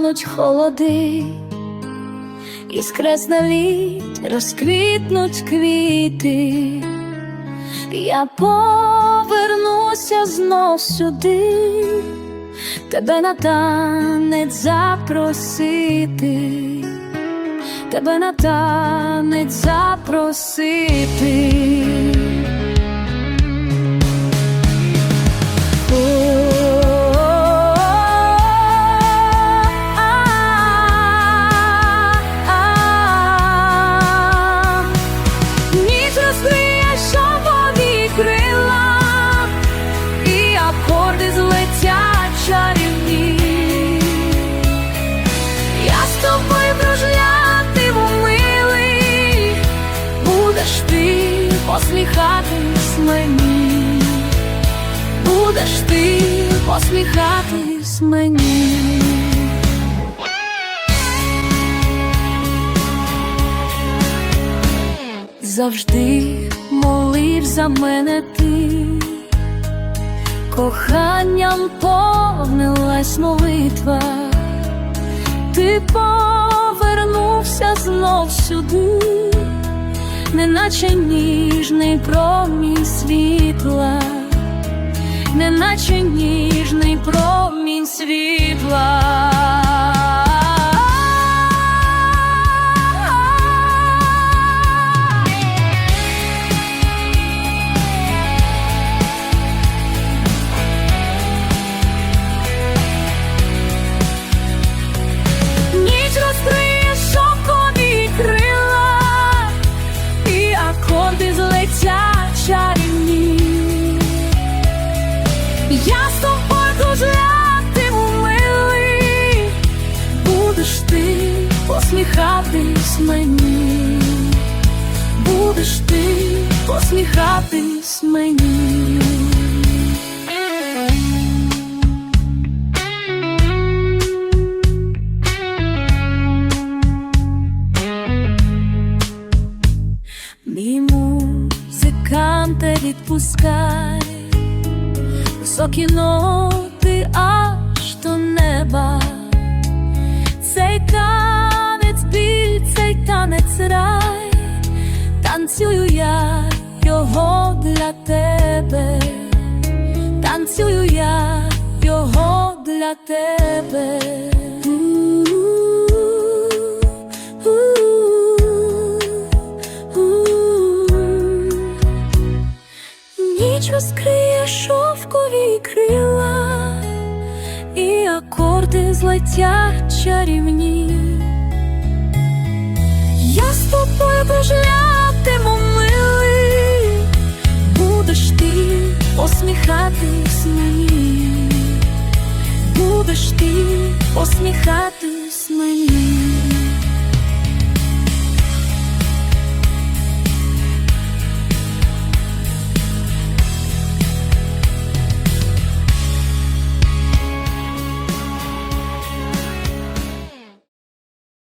розтануть холоди, і скресне лід розквітнуть квіти, я повернуся знов сюди, тебе на танець запросити, тебе на танець запросити. Посміхатись мені, будеш ти посміхатись мені. Завжди молив за мене ти, коханням повнилась молитва, ти повернувся знов сюди, неначе ніжний промінь світла, неначе ніжний промінь світла. Акорди чарівні. Я з тобою кружлятиму милий, будеш ти посміхатись мені, будеш ти посміхатись мені. Мій музиканте відпускай високі ноти аж до неба. Цей танець біль, цей танець рай, танцюю я його для тебе, танцюю я його для тебе. поняла, і акорди злетять чарівні. Я з тобою кружлятиму милий, будеш ти посміхатись мені, будеш ти посміхатись.